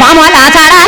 పాముల చారాలా పాములెరిగిన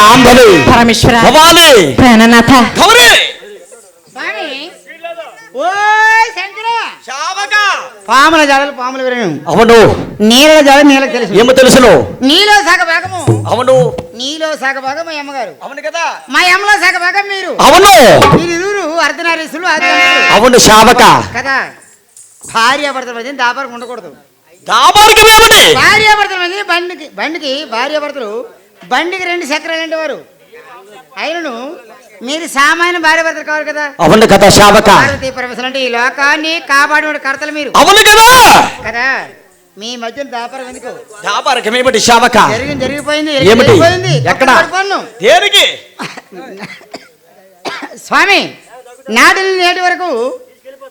శాంభవి పరమేశ్వర. ప్రాణనాథ. గౌరి పాముల జాడలు పాములు విరను అవును. నీళ్ళ జాడ నీళ్ళకి తెలుసు. ఏమో తెలుసును. నీలో సగ భాగము. అవును. నీలో సగ భాగం మా అమ్మగారు అవును కదా. మా అమ్మలో సగ భాగం మీరు. అవును. మీరు అర్ధనారీసులు. అవును శావక. కదా. మధ్య ఉండకూడదు. మధ్య బండికి బండికి భార్యాభర్తలు బండికి రెండు చక్రాలు అంటే వారు. అయినను మీరు సామాన్య భార్యాభర్తలు కావాలి కదా. అవును కదా పార్వతీ పరమేశ్వరులు అంటే ఈ లోకాన్ని కాపాడే కర్తలు మీరు. అవును కదా. కదా మీ మధ్య దాపరం ఎందుకు? దాబార్గం ఏమిటి శావక? జరిగింది జరిగిపోయింది ఎక్కడ? దేనికి? స్వామి నాటి నుండి నేటి వరకు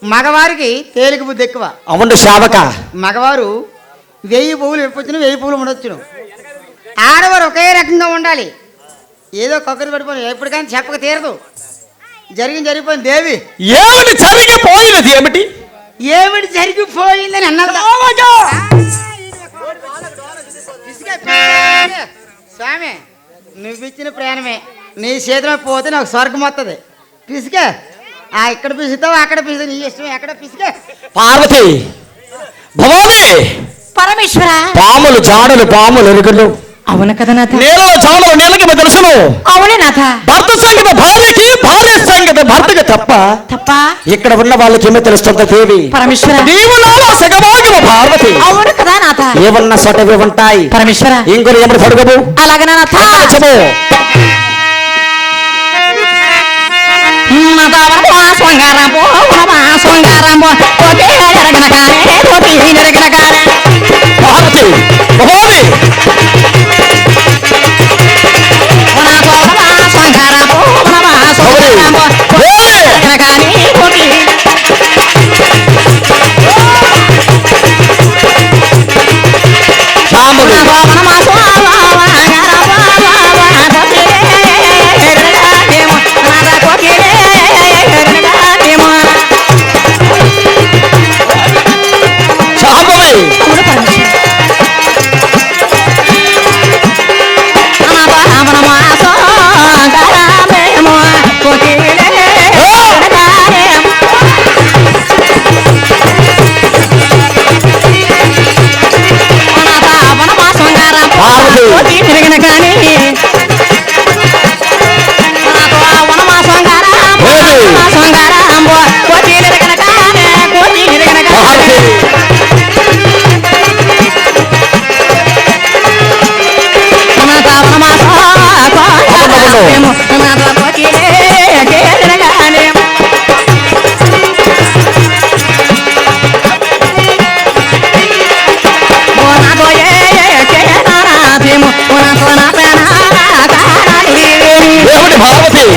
మగవారికి తేలిక బుద్ధి ఎక్కువ. అవును శావక. మగవారు వెయ్యి పువ్వులు విప్పొచ్చును వెయ్యి పువ్వులు ఉండొచ్చును. ఆడవారు ఒకే రకంగా ఉండాలి. ఏదో కొక్కరి పడిపోయి ఎప్పటికైనా చెప్పక తీరదు. జరిగింది జరిగిపోయింది దేవి. ఏమిటి జరిగిపోయినది ఏమిటి? ఏమిటి జరిగిపోయిందని అన్నారు. స్వామి నువ్వు ఇచ్చిన ప్రాణమే. నీ చేతిలో పోతే నాకు స్వర్గం వస్తుంది పిసికే. ఆ ఇక్కడ పిసుతావు అక్కడ పిసు నీ ఇష్టం ఎక్కడ పిసికే? పార్వతి! భవాని! పరమేశ్వర! పాములు జాడలు పాములు ఎరుగులు అవును కదా నాథ నేలలో జాడలు నేలకి తెలుసును అవునే నాథ భర్త సంగతి భార్యకి భార్య సంగతి భర్తకి తప్ప తప్ప ఇక్కడ ఉన్న వాళ్ళకి ఏమో తెలుస్తుంది దేవి పరమేశ్వర నీవు నాలో సగభాగము భారవతి అవును కదా నాథ ఏమన్నా సొటవి ఉంటాయి పరమేశ్వర ఇంకొక ఏమిటి పడుగవు అలాగనా నాథ చెప్పు స్వంగారంబో స్వంగారంబో కోటి ఎరగన కానే కోటి ఎరగన కానే పార్వతి భవాని స్వంగారంబో శాంభవి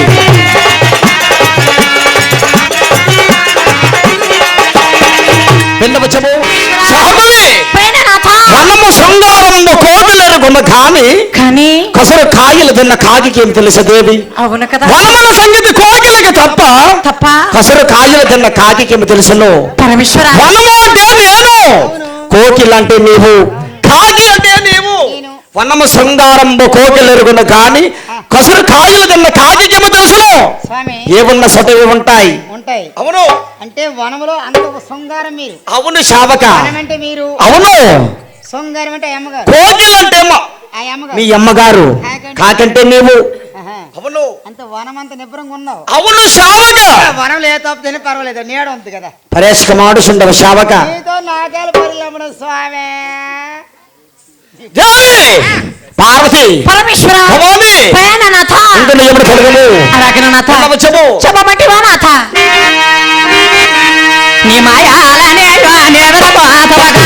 మనము శృంగారము కాని కానీ కసరు కాయలు తిన్న కాకి ఏమి తెలుసా దేవి? అవును కదా. వనముల సంగతి కోకిలకి తప్ప తప్ప కసరు కాయలు తిన్న కాకి ఏమి తెలుసును? పరమేశ్వర. వనము అంటే నేను. కోకిల అంటే నీవు. కాకి అంటే నీవు. వనము శృంగారంబు కోకిల ఎరుగున కాని కసరు కాయలు ఏమి తెలుసును స్వామి. ఏమున్న సొటవి ఉంటాయి. ఉంటాయి. అవును. అంటే వనములో అంత శృంగారం మీరు. అవును శావక. వనం అంటే మీరు. అవును. శృంగారం అంటే అమ్మగారు. కోకిల అంటే మ- ఆ అమ్మగారు. మీ అమ్మగారు. కాకంటే నీవు. అవును. అంత వనం అంత నిబ్బరంగా ఉన్నావు. అవును శావక. తప్పు తిని పర్వాలేదు. నీడ ఉంది కదా. పరేష్క మాడుచుండవు శావక. నీతో నాకేలు పరిలమ్మడు స్వామి. దేవి పార్వతి! పరమేశ్వర! భవాని! ప్రయాణనాథ! ఇందులో ఎప్పుడు కలగలు అలాగననాథ చెప్పు చెప్పమంటివా నాథ నీ మాయాలనే నేవరపోతవగానే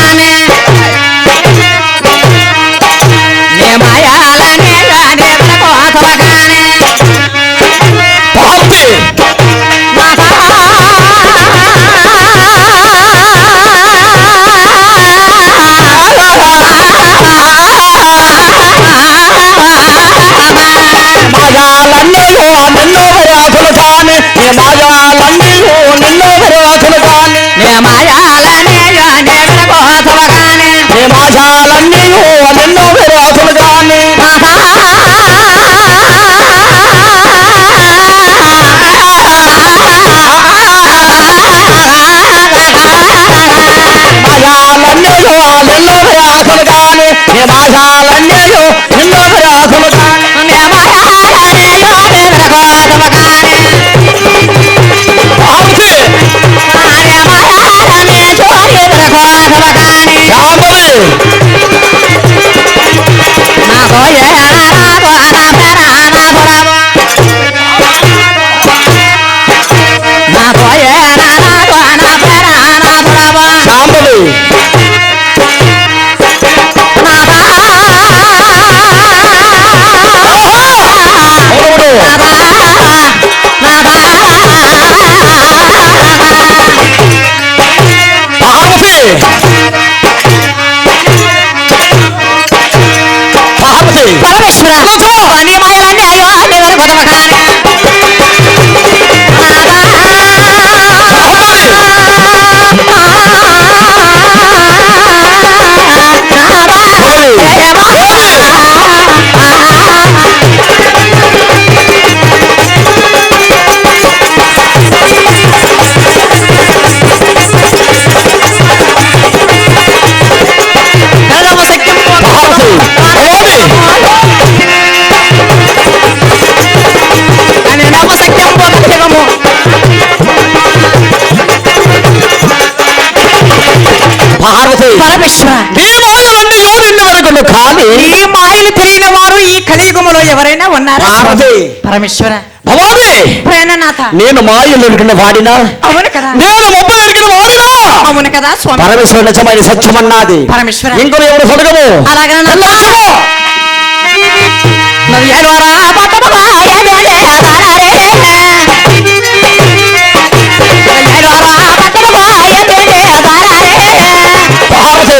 పార్వతి కలియుగములో ఎవరైనా ఉన్నారా? పార్వతి పరమేశ్వర. భవాని! ప్రేణనాథ నేను మాయలు ఎరిగిన వాడినా? అవును కదా. నేను మొబ్బ ఎరిగిన వాడినా? అవును కదా స్వామి. పరమేశ్వరు నిజమైన సత్యమన్నది. పరమేశ్వర. ఇంకొక ఎవరు సొడగము అలాగే పార్వతి!